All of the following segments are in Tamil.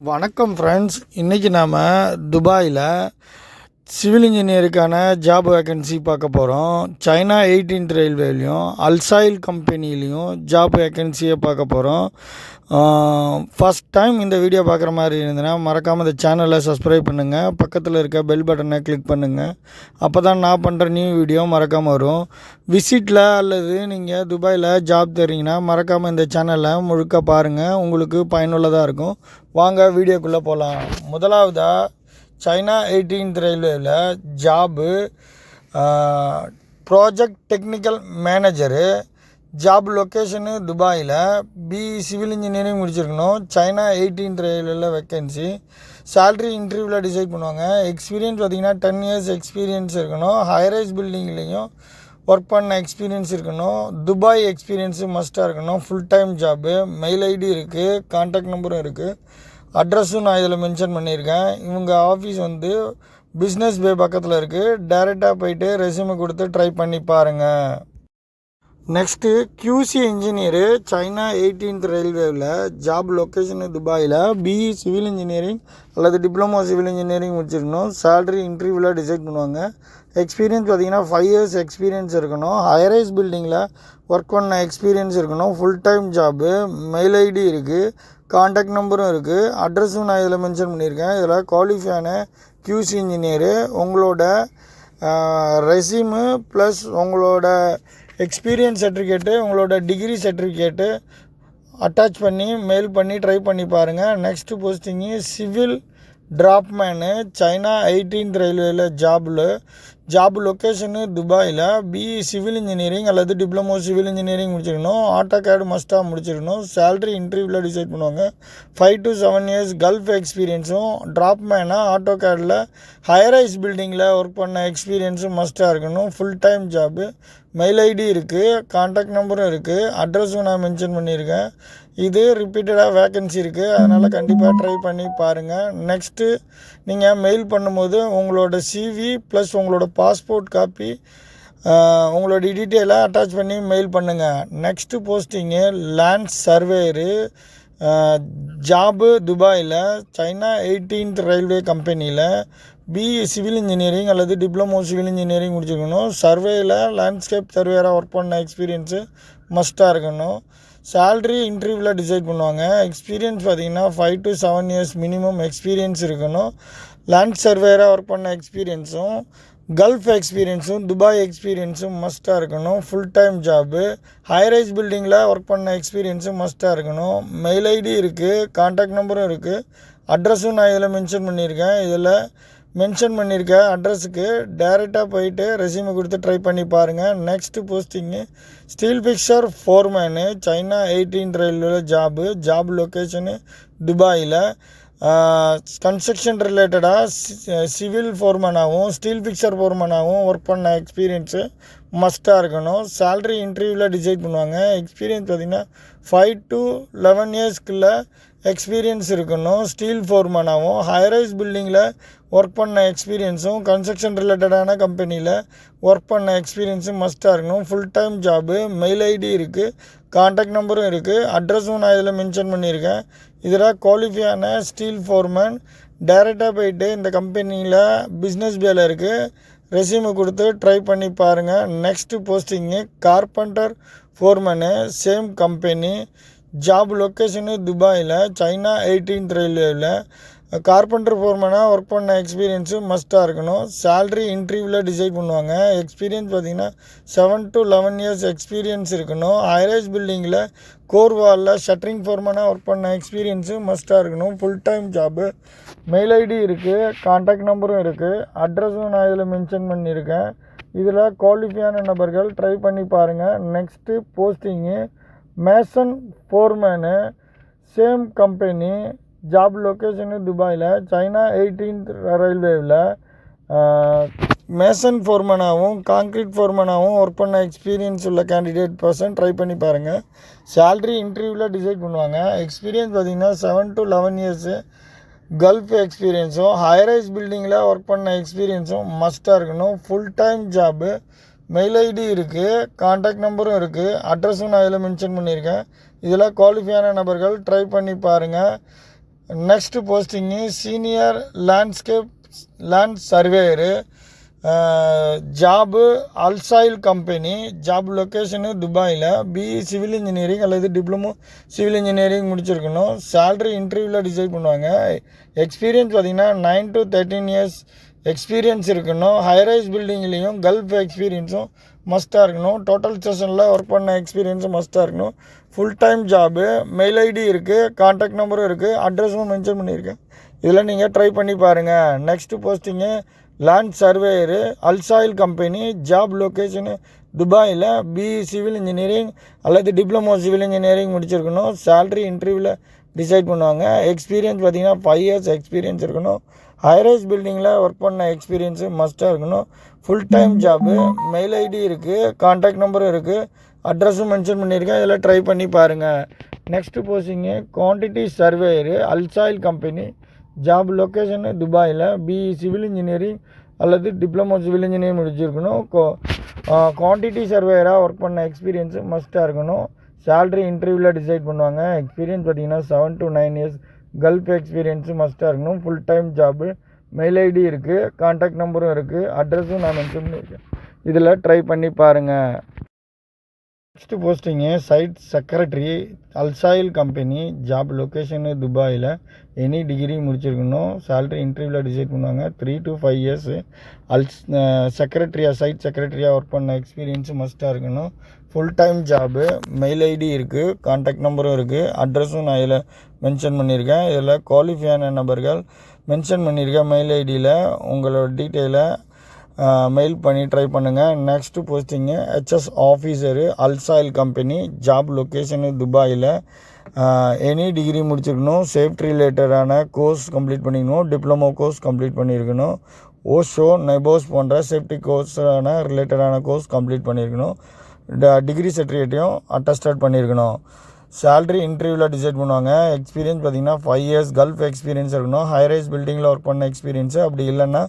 வணக்கம் ஃப்ரெண்ட்ஸ் இன்றைக்கி நாம் துபாயில் சிவில் இன்ஜினியருக்கான ஜாப் வேக்கன்சி பார்க்க போகிறோம் சைனா எயிட்டீன்த் ரயில்வேலையும் அல்சாயில் கம்பெனிலையும் ஜாப் வேக்கன்சியை பார்க்க போகிறோம் ஃபஸ்ட் டைம் இந்த வீடியோ பார்க்குற மாதிரி இருந்ததுன்னா மறக்காமல் இந்த சேனலை சப்ஸ்கிரைப் பண்ணுங்கள் பக்கத்தில் இருக்க பெல் பட்டனை கிளிக் பண்ணுங்கள் அப்போ தான் நான் பண்ணுற நியூ வீடியோ மறக்காமல் வரும். விசிட்டில் அல்லது நீங்கள் துபாயில் ஜாப் தெரிங்கன்னா மறக்காமல் இந்த சேனலை முழுக்க பாருங்கள் உங்களுக்கு பயனுள்ளதாக இருக்கும். வாங்க வீடியோக்குள்ளே போகலாம் முதலாவதாக China eighteenth ரயில்வேவில் job project technical manager job location துபாயில் பி சிவில் இன்ஜினியரிங் முடிச்சிருக்கணும். சைனா எயிட்டீன் ரயில்வேல வேக்கன்சி சேல்ரி இன்டர்வியூவில் டிசைட் பண்ணுவாங்க. எக்ஸ்பீரியன்ஸ் பார்த்திங்கன்னா டென் இயர்ஸ் எக்ஸ்பீரியன்ஸ் இருக்கணும். ஹைரைஸ் பில்டிங்லேயும் ஒர்க் பண்ண எக்ஸ்பீரியன்ஸ் இருக்கணும். துபாய் எக்ஸ்பீரியன்ஸு மஸ்ட்டாக இருக்கணும். Full time job mail ID இருக்குது கான்டாக்ட் நம்பரும் இருக்குது அட்ரஸும் நான் இதில் மென்ஷன் பண்ணியிருக்கேன். இவங்க ஆஃபீஸ் வந்து பிஸ்னஸ் பே பக்கத்தில் இருக்குது டைரெக்டாக போயிட்டு ரெசியூமை கொடுத்து ட்ரை பண்ணி பாருங்கள் next QC engineer China eighteenth ரயில்வேவில் job location துபாயில் பிஇ சிவில் இன்ஜினியரிங் அல்லது டிப்ளமோ சிவில் இன்ஜினியரிங் முடிச்சிருக்கணும். சேலரி இன்டர்வியூவில் டிசைட் பண்ணுவாங்க. எக்ஸ்பீரியன்ஸ் பார்த்தீங்கன்னா ஃபைவ் இயர்ஸ் எக்ஸ்பீரியன்ஸ் இருக்கணும். ஹைரைஸ் பில்டிங்கில் ஒர்க் பண்ண எக்ஸ்பீரியன்ஸ் இருக்கணும். Full time job mail ID இருக்குது காண்டாக்ட் நம்பரும் இருக்குது அட்ரஸும் நான் இதில் மென்ஷன் பண்ணியிருக்கேன். இதில் குவாலிஃபையான கியூசி இன்ஜினியரு உங்களோட ரெசிமு ப்ளஸ் உங்களோட எக்ஸ்பீரியன்ஸ் சர்டிஃபிகேட்டு உங்களோட டிகிரி சர்டிஃபிகேட்டு அட்டாச் பண்ணி மெயில் பண்ணி ட்ரை பண்ணி பாருங்கள் next posting civil draftsman China eighteenth ரயில்வேயில் ஜாபில் ஜாப் லொக்கேஷனு துபாயில் பிஇ சிவில் இன்ஜினியரிங் அல்லது டிப்ளமோ சிவில் இன்ஜினியரிங் முடிச்சிருக்கணும். ஆட்டோ கேடு மஸ்ட்டாக முடிச்சிருக்கணும் சேல்ரி இன்டர்வியூவில் டிசைட் பண்ணுவாங்க. Five to seven years Gulf எக்ஸ்பீரியன்ஸும் ட்ராப்மேனாக ஆட்டோ கேடில் ஹைரைஸ் பில்டிங்கில் ஒர்க் பண்ண எக்ஸ்பீரியன்ஸும் மஸ்ட்டாக இருக்கணும். Full time job mail ID இருக்குது காண்டாக்ட் நம்பரும் இருக்குது அட்ரஸும் நான் மென்ஷன் பண்ணியிருக்கேன். இது ரிப்பீட்டடாக வேக்கன்சி இருக்குது அதனால் கண்டிப்பாக ட்ரை பண்ணி பாருங்கள் நெக்ஸ்ட்டு நீங்கள் மெயில் பண்ணும்போது உங்களோட சிவி ப்ளஸ் உங்களோட பாஸ்போர்ட் காப்பி உங்களோட டீட்டெயிலை அட்டாச் பண்ணி மெயில் பண்ணுங்கள் next posting land surveyor job துபாயில் சைனா எயிட்டீன்த் ரயில்வே கம்பெனியில் பிஇ சிவில் இன்ஜினியரிங் அல்லது டிப்ளமோ சிவில் இன்ஜினியரிங் முடிச்சிருக்கணும். சர்வேயில் லேண்ட்ஸ்கேப் சர்வேயராக ஒர்க் பண்ண எக்ஸ்பீரியன்ஸு மஸ்ட்டாக இருக்கணும். சேல்ரி இன்டர்வியூவில் டிசைட் பண்ணுவாங்க. எக்ஸ்பீரியன்ஸ் பார்த்திங்கன்னா five to seven years minimum experience இருக்கணும். லேண்ட் சர்வேயராக ஒர்க் பண்ண எக்ஸ்பீரியன்ஸும் கல்ஃப் எக்ஸ்பீரியன்ஸும் துபாய் எக்ஸ்பீரியன்ஸும் மஸ்ட்டாக இருக்கணும். Full time job high rise பில்டிங்கில் ஒர்க் பண்ண எக்ஸ்பீரியன்ஸும் மஸ்ட்டாக இருக்கணும். மெயில் ஐடி இருக்குது கான்டாக்ட் நம்பரும் இருக்குது அட்ரஸும் நான் இதில் மென்ஷன் பண்ணியிருக்கேன். இதில் மென்ஷன் பண்ணியிருக்க அட்ரஸுக்கு டேரெக்டாக போயிட்டு ரெசியூமை கொடுத்து ட்ரை பண்ணி பாருங்கள் next posting steel fixer foreman China eighteen railway job job location துபாயில் கன்ஸ்ட்ரக்ஷன் ரிலேட்டடாக சிவில் ஃபோர்மேனாகவும் ஸ்டீல் பிக்சர் ஃபோர்மேனாகவும் ஒர்க் பண்ண எக்ஸ்பீரியன்ஸு மஸ்ட்டாக இருக்கணும். சேல்ரி இன்டர்வியூவில் டிசைட் பண்ணுவாங்க. எக்ஸ்பீரியன்ஸ் பார்த்திங்கன்னா ஃபைவ் டு லெவன் இயர்ஸ்க்குள்ளே எக்ஸ்பீரியன்ஸ் இருக்கணும். ஸ்டீல் ஃபோர்மேனாகவும் ஹைரைஸ் பில்டிங்கில் ஒர்க் பண்ண எக்ஸ்பீரியன்ஸும் கன்ஸ்ட்ரக்ஷன் ரிலேட்டடான கம்பெனியில் ஒர்க் பண்ண எக்ஸ்பீரியன்ஸும் மஸ்ட்டாக இருக்கணும். Full time job mail ID இருக்குது காண்டாக்ட் நம்பரும் இருக்குது அட்ரஸும் நான் இதில் மென்ஷன் பண்ணியிருக்கேன். இதில் குவாலிஃபையான ஸ்டீல் ஃபோர்மேன் டைரெக்டாக போயிட்டு இந்த கம்பெனியில் பிஸ்னஸ் பேல இருக்குது ரெசியூமை கொடுத்து ட்ரை பண்ணி பாருங்கள் next posting carpenter foreman same company job location துபாயில் சைனா எயிட்டீன்த் ரயில்வேவில் கார்பெண்டர் ஃபோர்மேனாக ஒர்க் பண்ண எக்ஸ்பீரியன்ஸும் மஸ்ட்டாக இருக்கணும். சேல்ரி இன்டர்வியூவில் டிசைட் பண்ணுவாங்க. எக்ஸ்பீரியன்ஸ் பார்த்திங்கன்னா seven to eleven years experience இருக்கணும். ஹைரேஜ் பில்டிங்கில் கோர் வாலில் ஷட்டரிங் ஃபோர்மேனாக ஒர்க் பண்ண எக்ஸ்பீரியன்ஸும் மஸ்ட்டாக இருக்கணும். Full time job mail ID இருக்குது கான்டாக்ட் நம்பரும் இருக்குது அட்ரஸும் நான் இதில் மென்ஷன் பண்ணியிருக்கேன். இதில் குவாலிஃபையான நபர்கள் ட்ரை பண்ணி பாருங்கள் next posting mason foreman same company job location துபாயில் சைனா எயிட்டீன்த் ரயில்வேவில் மேசன் ஃபோர்மனாகவும் காங்க்ரீட் ஃபோர்மனாகவும் ஒர்க் பண்ண எக்ஸ்பீரியன்ஸ் உள்ள கேண்டிடேட் பர்சன் ட்ரை பண்ணி பாருங்கள் சேல்ரி இன்டர்வியூவில் டிசைட் பண்ணுவாங்க. எக்ஸ்பீரியன்ஸ் பார்த்திங்கன்னா seven to eleven years Gulf எக்ஸ்பீரியன்ஸும் high rise பில்டிங்கில் ஒர்க் பண்ண எக்ஸ்பீரியன்ஸும் மஸ்ட்டாக இருக்கணும். Full time job mail ID இருக்குது கான்டாக்ட் நம்பரும் இருக்குது அட்ரஸும் நான் இதில் மென்ஷன் பண்ணியிருக்கேன். இதில் குவாலிஃபையான நபர்கள் ட்ரை பண்ணி பாருங்கள் next posting senior landscape land surveyor job அல்சாயில் company job location துபாயில் பிஇ சிவில் இன்ஜினியரிங் அல்லது டிப்ளமோ சிவில் இன்ஜினியரிங் முடிச்சிருக்கணும். சேல்ரி இன்டர்வியூவில் டிசைட் பண்ணுவாங்க. எக்ஸ்பீரியன்ஸ் பார்த்தீங்கன்னா nine to thirteen years experience இருக்கணும். ஹைரைஸ் பில்டிங்லேயும் கல்ஃப் எக்ஸ்பீரியன்ஸும் மஸ்ட்டாக இருக்கணும். டோட்டல் செஷனில் ஒர்க் பண்ண எக்ஸ்பீரியன்ஸும் மஸ்ட்டாக இருக்கணும். Full time job mail ID இருக்குது காண்டாக்ட் நம்பரும் இருக்குது அட்ரஸும் மென்ஷன் பண்ணியிருக்கேன். இதில் நீங்கள் ட்ரை பண்ணி பாருங்கள் நெக்ஸ்ட்டு போஸ்டிங்கு லேண்ட் சர்வேயரு அல்சாயில் கம்பெனி ஜாப் லொக்கேஷனு துபாயில் பிஇ சிவில் இன்ஜினியரிங் அல்லது டிப்ளமோ சிவில் இன்ஜினியரிங் முடிச்சிருக்கணும். சேல்ரி இன்டர்வியூவில் டிசைட் பண்ணுவாங்க. எக்ஸ்பீரியன்ஸ் பார்த்தீங்கன்னா ஃபைவ் இயர்ஸ் எக்ஸ்பீரியன்ஸ் இருக்கணும். ஹைரைஸ் பில்டிங்கில் ஒர்க் பண்ண எக்ஸ்பீரியன்ஸு மஸ்ட்டாக இருக்கணும். Full time job mail ID இருக்குது கான்டாக்ட் நம்பரும் இருக்குது அட்ரஸும் மென்ஷன் பண்ணியிருக்கேன். இதில் ட்ரை பண்ணி பாருங்கள் நெக்ஸ்ட்டு போஸ்டிங்கு குவான்டிட்டி சர்வேயரு அல்சாயில் கம்பெனி ஜாப் லொக்கேஷனு துபாயில் பிஇ சிவில் இன்ஜினியரிங் அல்லது டிப்ளமோ சிவில் இன்ஜினியரிங் முடிச்சிருக்கணும். குவான்டிட்டி சர்வேயராக ஒர்க் பண்ண எக்ஸ்பீரியன்ஸு மஸ்ட்டாக இருக்கணும். சேல்ரி இன்டர்வியூவில் டிசைட் பண்ணுவாங்க. எக்ஸ்பீரியன்ஸ் பார்த்தீங்கன்னா seven to nine years Gulf experience மஸ்ட்டாக இருக்கணும். Full time job mail ID இருக்குது கான்டாக்ட் நம்பரும் இருக்குது அட்ரஸும் நான் மென்ஷன் பண்ணியிருக்கேன். இதில் ட்ரை பண்ணி பாருங்கள் நெக்ஸ்ட்டு போஸ்டிங்கு சைட் செக்ரட்டரி அல்சாயில் கம்பெனி ஜாப் லொக்கேஷனு துபாயில் எனி டிகிரி முடிச்சிருக்கணும். சேல்ரி இன்டர்வியூவில் டிசைட் பண்ணுவாங்க. Three to five years also செக்ரட்டரியாக site செக்ரட்டரியாக ஒர்க் பண்ண எக்ஸ்பீரியன்ஸு மஸ்ட்டாக இருக்கணும். Full time job mail ID இருக்குது கான்டாக்ட் நம்பரும் இருக்குது அட்ரஸும் நான் இதில் மென்ஷன் பண்ணியிருக்கேன். இதில் குவாலிஃபையான நபர்கள் மென்ஷன் பண்ணியிருக்கேன் மெயில் ஐடியில் உங்களோட டீட்டெயிலை மெயில் பண்ணி ட்ரை பண்ணுங்கள் நெக்ஸ்ட்டு போஸ்டிங்கு ஹெச்எஸ் ஆஃபீஸரு அல்சாயில் கம்பெனி ஜாப் லொக்கேஷனு துபாயில் எனி டிகிரி முடிச்சிருக்கணும். சேஃப்டி ரிலேட்டடான கோர்ஸ் கம்ப்ளீட் பண்ணிக்கணும். டிப்ளமோ கோர்ஸ் கம்ப்ளீட் பண்ணியிருக்கணும். ஓஷோ நெபோஸ் போன்ற சேஃப்டி கோர்ஸான ரிலேட்டடான கோர்ஸ் கம்ப்ளீட் பண்ணியிருக்கணும். டிகிரி சர்டிஃபிகேட்டையும் அட்டஸ்டட் பண்ணியிருக்கணும். சேல்ரி இன்டர்வியூவில் டிசைட் பண்ணுவாங்க. எக்ஸ்பீரியன்ஸ் பார்த்தீங்கன்னா ஃபைவ் இயர்ஸ் கல்ஃப் எக்ஸ்பீரியன்ஸ் இருக்கணும். ஹைரைஸ் பில்டிங்கில் ஒர்க் பண்ண எக்ஸ்பீரியன்ஸு அப்படி இல்லைன்னா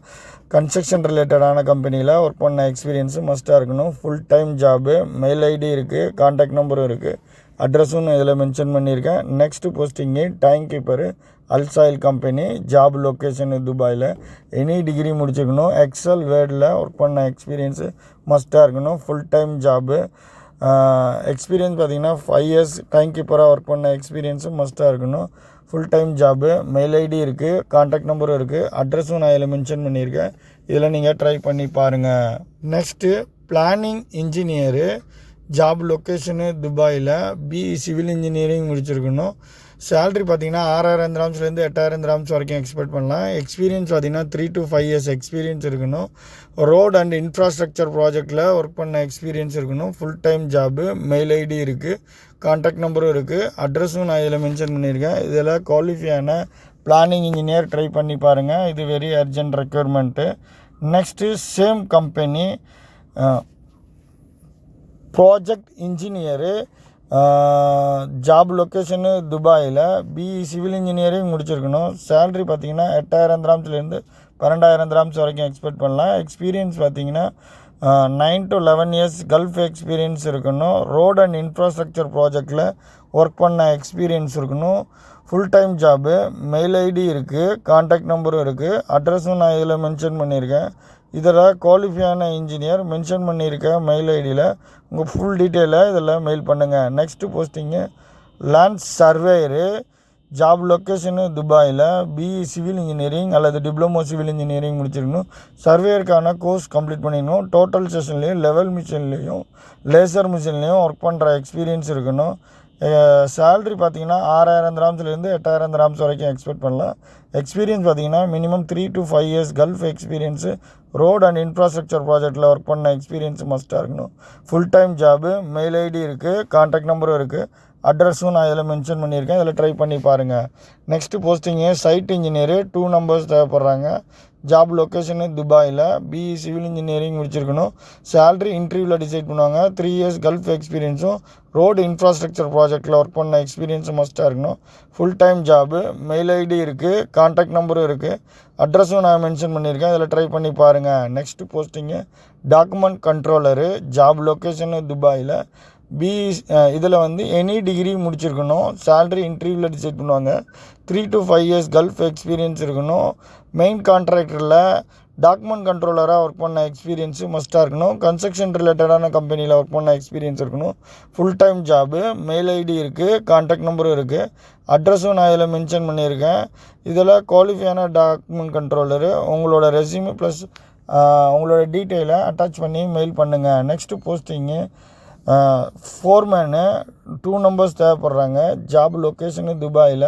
கன்ஸ்ட்ரக்ஷன் ரிலேட்டடான கம்பெனியில் ஒர்க் பண்ண எக்ஸ்பீரியன்ஸு மஸ்ட்டாக இருக்கணும். Full time job mail ID இருக்குது கான்டாக்ட் நம்பரும் இருக்குது அட்ரஸும் நான் இதில் மென்ஷன் பண்ணியிருக்கேன். நெக்ஸ்ட்டு போஸ்டிங்கு டைம் கீப்பரு அல்சாயில் கம்பெனி ஜாப் லொக்கேஷனு துபாயில் எனி டிகிரி முடிச்சிருக்கணும் எக்ஸல் வேர்டில் ஒர்க் பண்ண எக்ஸ்பீரியன்ஸு மஸ்ட்டாக இருக்கணும். ஃபுல் டைம் ஜாபு எக்ஸ்பீரியன்ஸ் பார்த்தீங்கன்னா ஃபைவ் இயர்ஸ் டைம் கீப்பராக ஒர்க் பண்ண எக்ஸ்பீரியன்ஸும் மஸ்ட்டாக இருக்கணும். Full time job mail ID இருக்குது காண்டாக்ட் நம்பரும் இருக்குது அட்ரஸும் நான் இதில் மென்ஷன் பண்ணியிருக்கேன். இதில் நீங்கள் ட்ரை பண்ணி பாருங்கள் next planning engineer job location துபாயில் பிஇ சிவில் இன்ஜினியரிங் முடிச்சிருக்கணும். சேல்ரி பார்த்தீங்கன்னா ஆறாயிரம் திராம்ஸ்லேருந்து எட்டாயிரம் திராம்ஸ் வரைக்கும் எக்ஸ்பெக்ட் பண்ணலாம். எக்ஸ்பீரியன்ஸ் பார்த்தீங்கன்னா three to five years experience இருக்கணும். ரோட் அண்ட் இன்ஃப்ராஸ்ட்ரக்சர் ப்ராஜெக்டில் ஒர்க் பண்ண எக்ஸ்பீரியன்ஸ் இருக்கணும். Full time job mail ID இருக்குது கான்டாக்ட் நம்பரும் இருக்குது அட்ரஸும் நான் இதில் மென்ஷன் பண்ணியிருக்கேன். இதில் குவாலிஃபையான பிளானிங் இன்ஜினியர் ட்ரை பண்ணி பாருங்கள் இது very urgent requirement next same company project engineer job location துபாயில் பிஇ சிவில் இன்ஜினியரிங் முடிச்சிருக்கணும். சேல்ரி பார்த்தீங்கன்னா எட்டாயிரம் திராம்ஸ்லேருந்து பன்னெண்டாயிரம் திராம்ஸ் வரைக்கும் எக்ஸ்பெக்ட் பண்ணலாம். எக்ஸ்பீரியன்ஸ் பார்த்தீங்கன்னா nine to eleven years Gulf experience இருக்கணும். ரோட் அண்ட் இன்ஃப்ராஸ்ட்ரக்சர் ப்ராஜெக்டில் ஒர்க் பண்ண எக்ஸ்பீரியன்ஸ் இருக்கணும். Full time job mail ID இருக்குது கான்டாக்ட் நம்பரும் இருக்குது அட்ரஸும் நான் இதில் மென்ஷன் பண்ணியிருக்கேன். இதில் குவாலிஃபையான இன்ஜினியர் மென்ஷன் பண்ணியிருக்க மெயில் ஐடியில் உங்கள் ஃபுல் டீட்டெயிலை இதில் மெயில் பண்ணுங்கள் next posting land surveyor job location துபாயில் பிஇ சிவில் இன்ஜினியரிங் அல்லது டிப்ளமோ சிவில் இன்ஜினியரிங் முடிச்சிருக்கணும். சர்வேயருக்கான கோர்ஸ் கம்ப்ளீட் பண்ணிடணும். டோட்டல் செஷன்லேயும் லெவல் மிஷின்லேயும் லேசர் மிஷின்லேயும் ஒர்க் பண்ணுற எக்ஸ்பீரியன்ஸ் இருக்கணும். சேல்ரி பார்த்தீங்கன்னா ஆறாயிரம் திராம்ஸ்லேருந்து எட்டாயிரம் திராம்ஸ் வரைக்கும் எக்ஸ்பெக்ட் பண்ணலாம். எக்ஸ்பீரியன்ஸ் பார்த்தீங்கன்னா minimum three to five years Gulf experience road and infrastructure ப்ராஜெக்ட்டில் ஒர்க் பண்ண எக்ஸ்பீரியன்ஸ் மஸ்ட்டாக இருக்கணும். Full time job mail ID இருக்குது கான்டாக்ட் நம்பரும் இருக்குது அட்ரஸும் நான் இதில் மென்ஷன் பண்ணியிருக்கேன் இதில் ட்ரை பண்ணி பாருங்கள் next posting site engineer two numbers தேவைப்படுறாங்க. Job location துபாயில் பிஇ சிவில் இன்ஜினியரிங் முடிச்சிருக்கணும். சேல்ரி இன்டர்வியூவில் டிசைட் பண்ணுவாங்க. த்ரீ இயர்ஸ் கல்ஃப் எக்ஸ்பீரியன்ஸும் ரோடு இன்ஃப்ராஸ்ட்ரக்சர் ப்ராஜெக்ட்டில் ஒர்க் பண்ண எக்ஸ்பீரியன்ஸும் மஸ்ட்டாக இருக்கணும். Full time job mail ID இருக்குது கான்டாக்ட் நம்பரும் இருக்குது அட்ரஸும் நான் மென்ஷன் பண்ணியிருக்கேன். இதில் ட்ரை பண்ணி பாருங்கள் next posting document controller job location துபாயில். பி இதில் வந்து எனி டிகிரி முடிச்சிருக்கணும். சேல்ரி இன்டர்வியூவில் டிசைட் பண்ணுவாங்க. Three to five years Gulf experience இருக்கணும். மெயின் கான்ட்ராக்டரில் டாக்குமெண்ட் கண்ட்ரோலராக ஒர்க் பண்ண எக்ஸ்பீரியன்ஸு மஸ்ட்டாக இருக்கணும். கன்ஸ்ட்ரக்ஷன் ரிலேட்டடான கம்பெனியில் ஒர்க் பண்ண எக்ஸ்பீரியன்ஸ் இருக்கணும். Full time job mail ID இருக்குது கான்டாக்ட் நம்பரும் இருக்குது அட்ரஸும் நான் இதில் மென்ஷன் பண்ணியிருக்கேன். இதில் குவாலிஃபையான டாக்குமெண்ட் கண்ட்ரோலரு உங்களோட ரெஸ்யூமு ப்ளஸ் உங்களோட டீட்டெயிலை அட்டாச் பண்ணி மெயில் பண்ணுங்கள் next posting foreman two numbers தேவைப்படுறாங்க. Job location துபாயில்.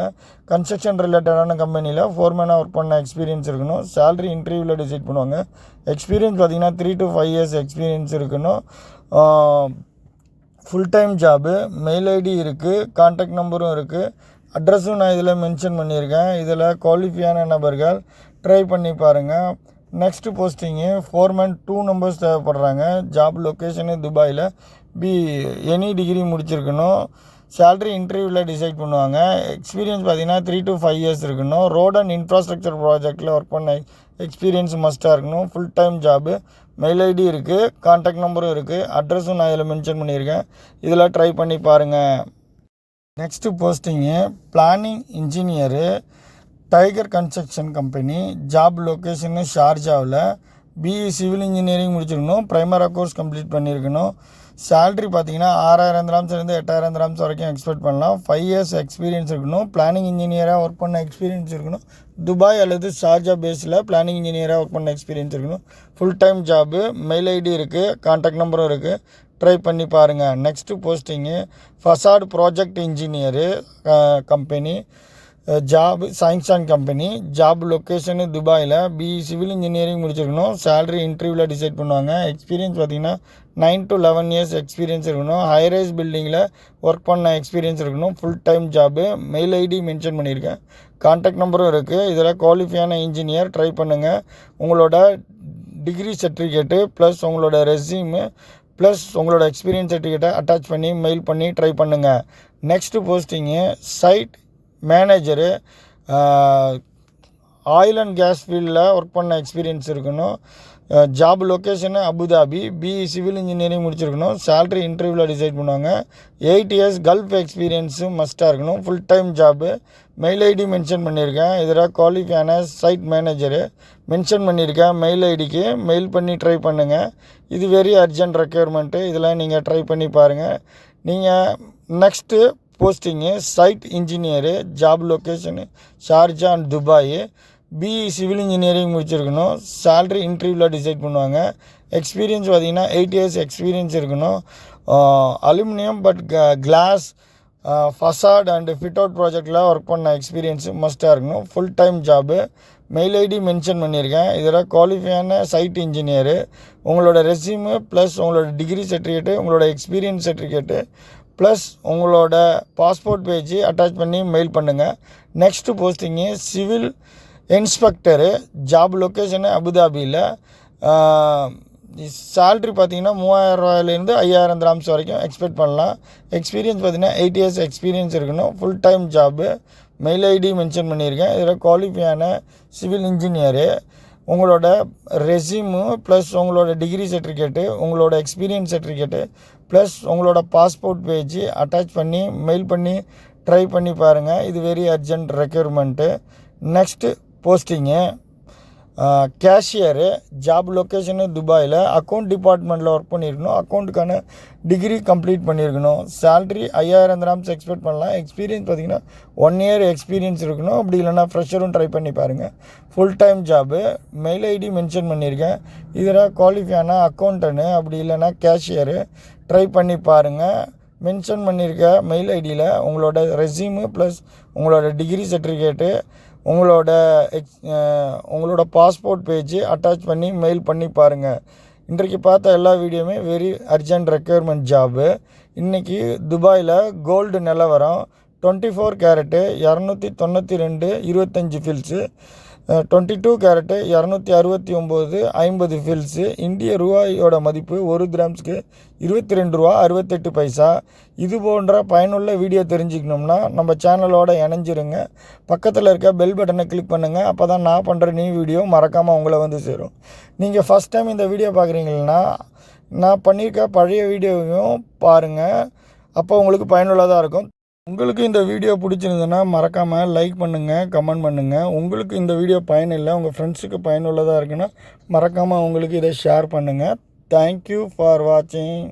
கன்ஸ்ட்ரக்ஷன் ரிலேட்டடான கம்பெனியில் ஃபோர்மேனாக ஒர்க் பண்ண எக்ஸ்பீரியன்ஸ் இருக்கணும். சேலரி இன்டர்வியூவில் டிசைட் பண்ணுவாங்க. எக்ஸ்பீரியன்ஸ் பார்த்தீங்கன்னா three to five years experience இருக்கணும். Full time job mail ID இருக்குது கான்டாக்ட் நம்பரும் இருக்குது அட்ரஸும் நான் இதில் மென்ஷன் பண்ணியிருக்கேன். இதில் குவாலிஃபையான நபர்கள் ட்ரை பண்ணி பாருங்கள் next posting foreman two numbers தேவைப்படுறாங்க. Job location துபாயில். பி எனி டிகிரி முடிச்சிருக்கணும். சேல்ரி இன்டர்வியூவில் டிசைட் பண்ணுவாங்க. எக்ஸ்பீரியன்ஸ் பார்த்தீங்கன்னா த்ரீ டு ஃபைவ் இயர்ஸ் இருக்கணும். ரோட் அண்ட் இன்ஃப்ராஸ்ட்ரக்சர் ப்ராஜெக்ட்டில் ஒர்க் பண்ண எக்ஸ்பீரியன்ஸ் மஸ்ட்டாக இருக்கணும். Full time job mail ID இருக்குது கான்டாக்ட் நம்பரும் இருக்குது அட்ரஸும் நான் இதில் மென்ஷன் பண்ணியிருக்கேன். இதில் ட்ரை பண்ணி பாருங்கள் next posting planning engineer Tiger construction company job location ஷார்ஜாவில் BE civil engineering முடிச்சிருக்கணும். ப்ரைமரா கோர்ஸ் கம்ப்ளீட் பண்ணியிருக்கணும் சேல்ரி பார்த்தீங்கன்னா ஆறாயிரம் திராம்ஸ்லேருந்து எட்டாயிரம் திராம்ஸ் வரைக்கும் எக்ஸ்பெக்ட் பண்ணலாம். ஃபைவ் இயர்ஸ் எக்ஸ்பீரியன்ஸ் இருக்கணும். பிளானிங் இன்ஜினியராக ஒர்க் பண்ண எக்ஸ்பீரியன்ஸ் இருக்கணும். துபாய் அல்லது ஷார்ஜா பேஸில் பிளானிங் இன்ஜினியராக ஒர்க் பண்ண எக்ஸ்பீரியன்ஸ் இருக்கணும். Full time job mail ID இருக்குது கான்டாக்ட் நம்பரும் இருக்குது ட்ரை பண்ணி பாருங்கள் next posting facade project engineer company job science company job location துபாயில். பி சிவில் இன்ஜினியரிங் முடிச்சிருக்கணும். சேலரி இன்டர்வியூவில் டிசைட் பண்ணுவாங்க. எக்ஸ்பீரியன்ஸ் பார்த்தீங்கன்னா nine to eleven years experience இருக்கணும். ஹைரைஸ் பில்டிங்கில் ஒர்க் பண்ண எக்ஸ்பீரியன்ஸ் இருக்கணும். Full time job mail ID mention பண்ணியிருக்கேன். கான்டாக்ட் நம்பரும் இருக்குது இதில் குவாலிஃபையான இன்ஜினியர் ட்ரை பண்ணுங்கள் உங்களோட டிகிரி சர்டிஃபிகேட்டு ப்ளஸ் உங்களோட ரெஸ்யூமு ப்ளஸ் உங்களோட எக்ஸ்பீரியன்ஸ் சர்டிஃபிகேட்டை அட்டாச் பண்ணி மெயில் பண்ணி ட்ரை பண்ணுங்கள் next posting site manager oil and gas ஃபீல்டில் ஒர்க் பண்ண எக்ஸ்பீரியன்ஸ் இருக்கணும். Job location Abu Dhabi B civil engineering முடிச்சிருக்கணும். சேல்ரி இன்டர்வியூவில் டிசைட் பண்ணுவாங்க. எயிட் இயர்ஸ் கல்ஃப் எக்ஸ்பீரியன்ஸும் மஸ்ட்டாக இருக்கணும். Full time job mail ID mention பண்ணியிருக்கேன். இதில் குவாலிஃபையான சைட் மேனேஜரு மென்ஷன் பண்ணியிருக்கேன். மெயில் ஐடிக்கு மெயில் பண்ணி ட்ரை பண்ணுங்கள் இது வெரி அர்ஜென்ட் ரெக்யர்மெண்ட்டு இதெல்லாம் நீங்கள் ட்ரை பண்ணி பாருங்கள் நீங்கள் next posting site engineer job location Sharjah and Dubai. BE civil engineering முடிச்சிருக்கணும். சேல்ரி இன்டர்வியூவில் டிசைட் பண்ணுவாங்க. எக்ஸ்பீரியன்ஸ் பார்த்தீங்கன்னா எயிட் இயர்ஸ் எக்ஸ்பீரியன்ஸ் இருக்கணும். Aluminium but glass facade and fit out ப்ராஜெக்டில் ஒர்க் பண்ண எக்ஸ்பீரியன்ஸு மஸ்ட்டாக இருக்கணும். Full time job mail ID mention பண்ணியிருக்கேன். இதில் குவாலிஃபையான சைட் இன்ஜினியரு உங்களோட ரெஸ்யூமு ப்ளஸ் உங்களோட டிகிரி சர்டிஃபிகேட்டு உங்களோட எக்ஸ்பீரியன்ஸ் சர்டிஃபிகேட்டு ப்ளஸ் உங்களோட பாஸ்போர்ட் பேஜ் அட்டாச் பண்ணி மெயில் பண்ணுங்கள் next posting civil inspector job location அபுதாபியில். சேல்ரி பார்த்தீங்கன்னா மூவாயிரம் ரூபாயிலேருந்து ஐயாயிரம் கிராம்ஸ் வரைக்கும் எக்ஸ்பெக்ட் பண்ணலாம். எக்ஸ்பீரியன்ஸ் பார்த்தீங்கன்னா எயிட் இயர்ஸ் எக்ஸ்பீரியன்ஸ் இருக்கணும். Full time job mail ID mention பண்ணியிருக்கேன். இதில் குவாலிஃபையான சிவில் இன்ஜினியரு உங்களோட ரெஸ்யூமு ப்ளஸ் உங்களோட டிகிரி சர்டிஃபிகேட்டு உங்களோட எக்ஸ்பீரியன்ஸ் சர்டிஃபிகேட்டு ப்ளஸ் உங்களோட பாஸ்போர்ட் பேஜ் அட்டாச் பண்ணி மெயில் பண்ணி ட்ரை பண்ணி பாருங்கள் இது very urgent requirement next posting cashier job location துபாயில் அக்கௌண்ட் டிபார்ட்மெண்ட்டில் ஒர்க் பண்ணியிருக்கணும் அக்கௌண்ட்டுக்கான டிகிரி கம்ப்ளீட் பண்ணியிருக்கணும் சேல்ரி ஐயாயிரம் கிராம்ஸ் எக்ஸ்பெக்ட் பண்ணலாம். எக்ஸ்பீரியன்ஸ் பார்த்தீங்கன்னா ஒன் இயர் எக்ஸ்பீரியன்ஸ் இருக்கணும். அப்படி இல்லைனா ஃப்ரெஷரும் ட்ரை பண்ணி பாருங்கள் full time job mail ID mention பண்ணியிருக்கேன் இதில் குவாலிஃபையான அக்கௌண்டனு அப்படி இல்லைனா கேஷியரு ட்ரை பண்ணி பாருங்கள் மென்ஷன் பண்ணியிருக்க மெயில் ஐடியில் உங்களோட ரெஸ்யூமு ப்ளஸ் உங்களோட டிகிரி சர்டிஃபிகேட்டு உங்களோட எக்ஸ் உங்களோட பாஸ்போர்ட் பேஜ் அட்டாச் பண்ணி மெயில் பண்ணி பாருங்கள் இன்றைக்கு பார்த்த எல்லா வீடியோமே வெரி அர்ஜென்ட் ரெக்குயர்மெண்ட் ஜாபு இன்றைக்கி துபாயில் கோல்டு நிலவரம் டுவெண்ட்டி ஃபோர் கேரட்டு இரநூத்தி தொண்ணூற்றி ரெண்டு இருபத்தஞ்சி ஃபில்ஸு டுவெண்ட்டி டூ கேரட்டு இரநூத்தி அறுபத்தி ஒம்பது ஐம்பது ஃபில்ஸு இந்திய ரூபாயோட மதிப்பு ஒரு கிராம்ஸ்க்கு இருபத்தி ரெண்டு ரூபா அறுபத்தெட்டு பைசா. இது போன்ற பயனுள்ள வீடியோ தெரிஞ்சுக்கணும்னா நம்ம சேனலோட இணைஞ்சிருங்க. பக்கத்தில் இருக்க பெல் பட்டனை கிளிக் பண்ணுங்கள் அப்போ தான் நான் பண்ணுற நியூ வீடியோ மறக்காமல் உங்களை வந்து சேரும். நீங்கள் ஃபஸ்ட் டைம் இந்த வீடியோ பார்க்குறீங்கன்னா நான் பண்ணியிருக்க பழைய வீடியோவையும் பாருங்கள் அப்போ உங்களுக்கு பயனுள்ளதாக இருக்கும். உங்களுக்கு இந்த வீடியோ பிடிச்சிருந்ததுன்னா மறக்காமல் லைக் பண்ணுங்கள் கமெண்ட் பண்ணுங்கள் உங்களுக்கு இந்த வீடியோ பயனில்லை உங்கள் ஃப்ரெண்ட்ஸுக்கு பயனுள்ளதாக இருக்குன்னா மறக்காமல் உங்களுக்கு இதை ஷேர் பண்ணுங்கள் தேங்க்யூ ஃபார் வாட்சிங்